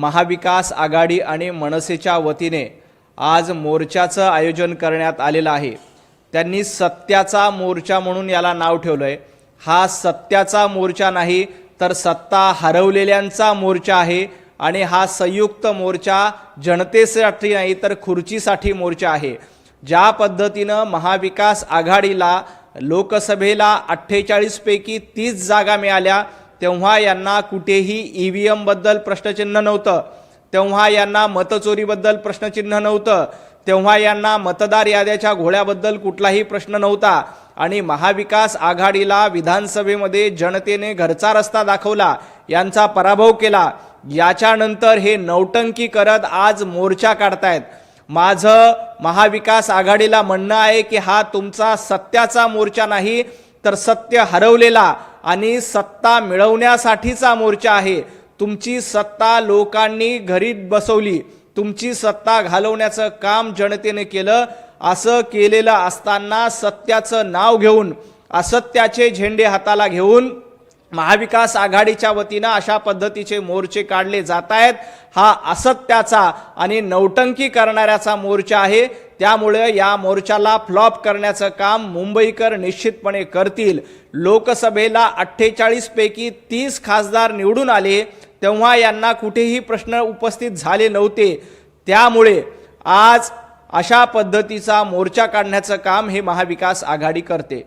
महाविकास आघाडी आणि मनसेच्या वतीने आज मोर्चाचं आयोजन करण्यात आलेलं आहे. त्यांनी सत्याचा मोर्चा म्हणून याला नाव ठेवलं आहे हा सत्याचा मोर्चा नाही तर सत्ता हरवलेल्यांचा मोर्चा आहे आणि हा संयुक्त मोर्चा जनतेसाठी नाही तर खुर्चीसाठी मोर्चा आहे. ज्या पद्धतीनं महाविकास आघाडीला लोकसभेला अठ्ठेचाळीसपैकी तीस जागा मिळाल्या तेव्हा यांना कुठेही ई व्ही एमबद्दल प्रश्नचिन्ह नव्हतं. तेव्हा यांना मतचोरीबद्दल प्रश्नचिन्ह नव्हतं. तेव्हा यांना मतदार याद्याच्या घोड्याबद्दल कुठलाही प्रश्न नव्हता. आणि महाविकास आघाडीला विधानसभेमध्ये जनतेने घरचा रस्ता दाखवला यांचा पराभव केला. याच्यानंतर हे नौटंकी करत आज मोर्चा काढतायत. माझं महाविकास आघाडीला म्हणणं आहे की हा तुमचा सत्याचा मोर्चा नाही तर सत्य हरवलेला. आणि सत्ता मिळवण्यासाठीचा मोर्चा आहे. तुमची सत्ता लोकांनी घरी बसवली. तुमची सत्ता घालवण्याचं काम जनतेने केलं. असं केलेलं असताना सत्याचं नाव घेऊन असत्याचे झेंडे हाताला घेऊन महाविकास आघाडीच्या वतीनं अशा पद्धतीचे मोर्चे काढले जात आहेत हा असत्याचा आणि नौटंकी करणाऱ्याचा मोर्चा आहे. त्यामुळे या मोर्चाला फ्लॉप करण्याचं काम मुंबईकर निश्चितपणे करतील. लोकसभेला अठ्ठेचाळीस पैकी तीस खासदार निवडून आले. तेव्हा यांना कुठेही प्रश्न उपस्थित झाले नव्हते. त्यामुळे आज अशा पद्धतीचा मोर्चा काढण्याचं काम हे महाविकास आघाडी करते.